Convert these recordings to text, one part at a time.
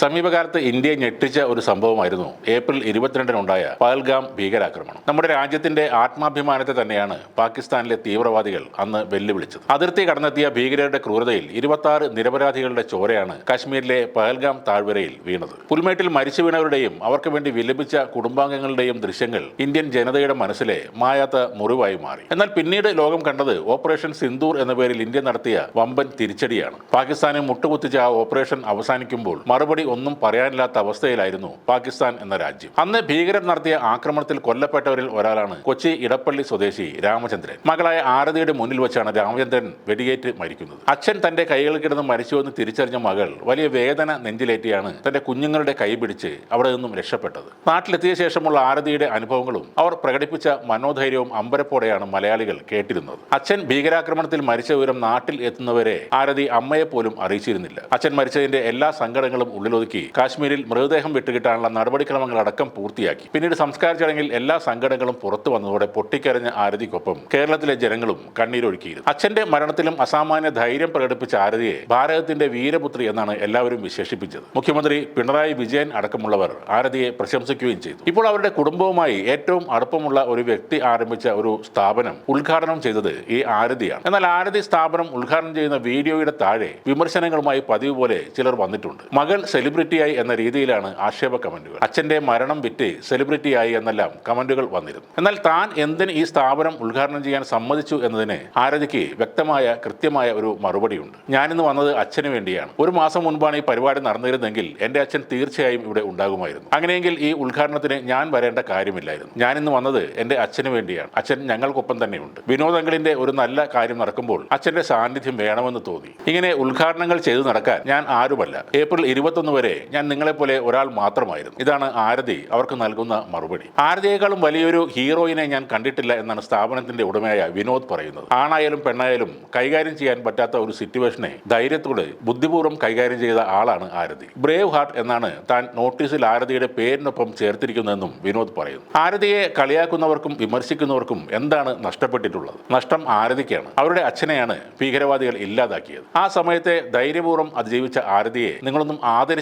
സമീപകാലത്ത് ഇന്ത്യയെ ഞെട്ടിച്ച ഒരു സംഭവമായിരുന്നു. ഏപ്രിൽ ഇരുപത്തിരണ്ടിനുണ്ടായ പഹൽഗാം ഭീകരാക്രമണം. നമ്മുടെ രാജ്യത്തിന്റെ ആത്മാഭിമാനത്തെ തന്നെയാണ് പാകിസ്ഥാനിലെ തീവ്രവാദികൾ അന്ന് വെല്ലുവിളിച്ചത്. അതിർത്തി കടന്നെത്തിയ ഭീകരരുടെ ക്രൂരതയിൽ ഇരുപത്തി നിരപരാധികളുടെ ചോരയാണ് കാശ്മീരിലെ പഹൽഗാം താഴ്വരയിൽ വീണത്. പുൽമേട്ടിൽ മരിച്ചു വീണവരുടെയും അവർക്ക് വേണ്ടി വിലപിച്ച കുടുംബാംഗങ്ങളുടെയും ദൃശ്യങ്ങൾ ഇന്ത്യൻ ജനതയുടെ മനസ്സിലെ മായാത്ത മുറിവായി മാറി. എന്നാൽ പിന്നീട് ലോകം കണ്ടത് ഓപ്പറേഷൻ സിന്ദൂർ എന്ന പേരിൽ ഇന്ത്യ നടത്തിയ വമ്പൻ തിരിച്ചടിയാണ്. പാകിസ്ഥാനെ മുട്ടുകുത്തിച്ച ആ ഓപ്പറേഷൻ അവസാനിക്കുമ്പോൾ മറുപടി ഒന്നും പറയാനില്ലാത്ത അവസ്ഥയിലായിരുന്നു പാകിസ്ഥാൻ എന്ന രാജ്യം. അന്ന് ഭീകരർ നടത്തിയ ആക്രമണത്തിൽ കൊല്ലപ്പെട്ടവരിൽ ഒരാളാണ് കൊച്ചി ഇടപ്പള്ളി സ്വദേശി രാമചന്ദ്രൻ. മകളായ ആരതിയുടെ മുന്നിൽ വെച്ചാണ് രാമചന്ദ്രൻ വെടിയേറ്റ് മരിക്കുന്നത്. അച്ഛൻ തന്റെ കൈകളിൽ കിടന്ന് മരിച്ചുവെന്ന് തിരിച്ചറിഞ്ഞ മകൾ വലിയ വേദന നെഞ്ചിലേറ്റിയാണ് തന്റെ കുഞ്ഞുങ്ങളുടെ കൈ പിടിച്ച് അവിടെ നിന്നും രക്ഷപ്പെട്ടത്. നാട്ടിലെത്തിയ ശേഷമുള്ള ആരതിയുടെ അനുഭവങ്ങളും അവർ പ്രകടിപ്പിച്ച മനോധൈര്യവും അമ്പരപ്പോടെയാണ് മലയാളികൾ കേട്ടിരുന്നത്. അച്ഛൻ ഭീകരാക്രമണത്തിൽ മരിച്ച വിവരം നാട്ടിൽ എത്തുന്നവരെ ആരതി അമ്മയെ പോലും അറിയിച്ചിരുന്നില്ല. അച്ഛൻ മരിച്ചതിന്റെ എല്ലാ സങ്കടങ്ങളും ഉള്ളിലൊതുക്കി കാശ്മീരിൽ മൃതദേഹം വിട്ടുകിട്ടാനുള്ള നടപടിക്രമങ്ങളടക്കം പൂർത്തിയാക്കി. പിന്നീട് സംസ്കാര ചടങ്ങിൽ എല്ലാ സങ്കടങ്ങളും പുറത്തു വന്നതോടെ പൊട്ടിക്കരഞ്ഞ ആരതിക്കൊപ്പം കേരളത്തിലെ ജനങ്ങളും കണ്ണീരൊഴുക്കിയിരുന്നു. അച്ഛന്റെ മരണത്തിലും അസാമാന്യ ധൈര്യം പ്രകടിപ്പിച്ച ആരതിയെ ഭാരതത്തിന്റെ വീരപുത്രി എന്നാണ് എല്ലാവരും വിശേഷിപ്പിച്ചത്. മുഖ്യമന്ത്രി പിണറായി വിജയൻ അടക്കമുള്ളവർ ആരതിയെ പ്രശംസിക്കുകയും ചെയ്തു. ഇപ്പോൾ അവരുടെ കുടുംബവുമായി ഏറ്റവും അടുപ്പമുള്ള ഒരു വ്യക്തി ആരംഭിച്ച ഒരു സ്ഥാപനം ഉദ്ഘാടനം ചെയ്തത് ഈ ആരതിയാണ്. എന്നാൽ ആരതി സ്ഥാപനം ഉദ്ഘാടനം ചെയ്യുന്ന വീഡിയോയുടെ താഴെ വിമർശനങ്ങളുമായി പതിവ് പോലെ ചിലർ വന്നിട്ടുണ്ട്. മകൾ സെലിബ്രിറ്റിയായി എന്ന രീതിയിലാണ് ആക്ഷേപ കമന്റുകൾ. അച്ഛന്റെ മരണം വിറ്റ് സെലിബ്രിറ്റിയായി എന്നെല്ലാം കമന്റുകൾ വന്നിരുന്നു. എന്നാൽ താൻ എന്തിന് ഈ സ്ഥാപനം ഉദ്ഘാടനം ചെയ്യാൻ സമ്മതിച്ചു എന്നതിന് ആരതിക്ക് വ്യക്തമായ കൃത്യമായ ഒരു മറുപടിയുണ്ട്. ഞാനിന്ന് വന്നത് അച്ഛന് വേണ്ടിയാണ്. ഒരു മാസം മുൻപാണ് ഈ പരിപാടി നടന്നിരുന്നെങ്കിൽ എന്റെ അച്ഛൻ തീർച്ചയായും ഇവിടെ ഉണ്ടാകുമായിരുന്നു. അങ്ങനെയെങ്കിൽ ഈ ഉദ്ഘാടനത്തിന് ഞാൻ വരേണ്ട കാര്യമില്ലായിരുന്നു. ഞാനിന്ന് വന്നത് എന്റെ അച്ഛന് വേണ്ടിയാണ്. അച്ഛൻ ഞങ്ങൾക്കൊപ്പം തന്നെയുണ്ട്. വിനോദങ്ങളിന്റെ ഒരു നല്ല കാര്യം നടക്കുമ്പോൾ അച്ഛന്റെ സാന്നിധ്യം വേണമെന്ന് തോന്നി. ഇങ്ങനെ ഉദ്ഘാടനങ്ങൾ ചെയ്തു നടക്കാൻ ഞാൻ ആരുമല്ല. ഏപ്രിൽ ഇരുപത്തൊന്ന് വരെ ഞാൻ നിങ്ങളെപ്പോലെ ഒരാൾ മാത്രമായിരുന്നു. ഇതാണ് ആരതി. അവർക്ക് നൽകുന്ന മറുപടി. ആരതിയേക്കാളും വലിയൊരു ഹീറോയിനെ ഞാൻ കണ്ടിട്ടില്ല എന്നാണ് സ്ഥാപനത്തിന്റെ ഉടമയായ വിനോദ് പറയുന്നത്. ആണായാലും പെണ്ണായാലും കൈകാര്യം ചെയ്യാൻ പറ്റാത്ത ഒരു സിറ്റുവേഷനെ ധൈര്യത്തോടെ ബുദ്ധിപൂർവം കൈകാര്യം ചെയ്ത ആളാണ് ആരതി. ബ്രേവ് ഹാർട്ട് എന്നാണ് താൻ നോട്ടീസിൽ ആരതിയുടെ പേരിനൊപ്പം ചേർത്തിരിക്കുന്നതെന്നും വിനോദ് പറയുന്നു. ആരതിയെ കളിയാക്കുന്നവർക്കും വിമർശിക്കുന്നവർക്കും എന്താണ് നഷ്ടപ്പെട്ടിട്ടുള്ളത്? നഷ്ടം ആരതിക്കാണ്. അവരുടെ അച്ഛനെയാണ് ഭീകരവാദികൾ ഇല്ലാതാക്കിയത്. ആ സമയത്തെ ധൈര്യപൂർവം അതിജീവിച്ച ആരതിയെ നിങ്ങളൊന്നും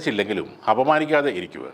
ആദരിച്ചില്ലെങ്കിലും അപമാനിക്കാതെ ഇരിക്കുക.